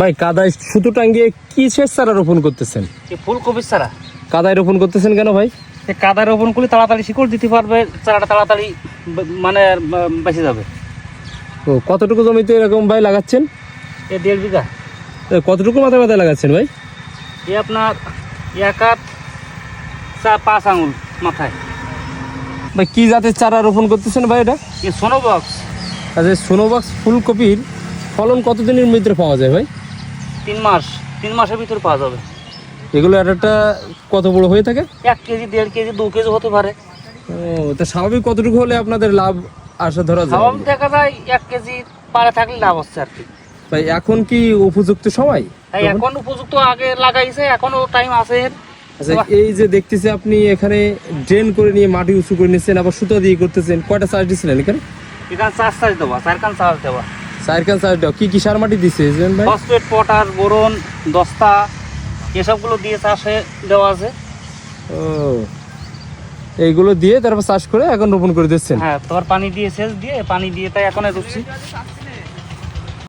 ভাই কাদায় সুতো টাঙ্গিয়ে কি শেষ চারা রোপণ করতেছেন? ফুলকপির চারা। কাদায় রোপণ করতেছেন কেন ভাই? এই কাদা রোপণ করলে তাড়াতাড়ি শিকড় দিতে পারবে চারাটা তাড়াতাড়ি মানে বেঁচে যাবে। ও কতটুকু জমিতে এরকম ভাই লাগাচ্ছেন? এ দেড় বিঘা। কতটুকু মাথায় মাথায় লাগাচ্ছেন ভাই? এ আপনার এক হাত চা পাঁচ আঙুল মাথায়। ভাই কী জাতের চারা রোপণ করতেছেন ভাই এটা? এ সোনো বক্স। আচ্ছা সোনোবাক্স ফুলকপির ফলন কতদিনের মধ্যে পাওয়া যায় ভাই? তিন মাস তিন মাসের ভিতরে পাওয়া যাবে। এগুলো এক একটা কত বড় হয়ে থাকে? এক কেজি দেড় কেজি দু কেজি হতে পারে। ও তা স্বাভাবিক কতটুকু হলে আপনাদের লাভ আশা ধরা যায়? স্বাভাবিক দেখা যায় এক কেজি পারে থাকলে লাভ হচ্ছে আর কি। ভাই এখন কি উপযুক্ত সময়? এখন উপযুক্ত আগে লাগাইছে এখনও টাইম আছে। আচ্ছা এই যে দেখতেছি আপনি এখানে ড্রেন করে নিয়ে মাটি উঁচু করে নিচ্ছেন আবার সুতো দিয়ে করতেছেন। কয়টা চার্জ দিচ্ছিলেন এখানে? এখানে চার্জ চার্জ দেওয়া চার কান চার্জ দেওয়া সার্কেল চার্জ কি কি সার মাটি দিছে ভাই? ফসফেট পটাশ বোরন দস্তা এসবগুলো দিয়ে চাষে দেওয়া আছে। ও এইগুলো দিয়ে তারপর চাষ করে এখন রোপণ করে দিচ্ছেন? হ্যাঁ তোর পানি দিয়ে সেচ দিয়ে পানি দিয়ে তাই এখন রুচি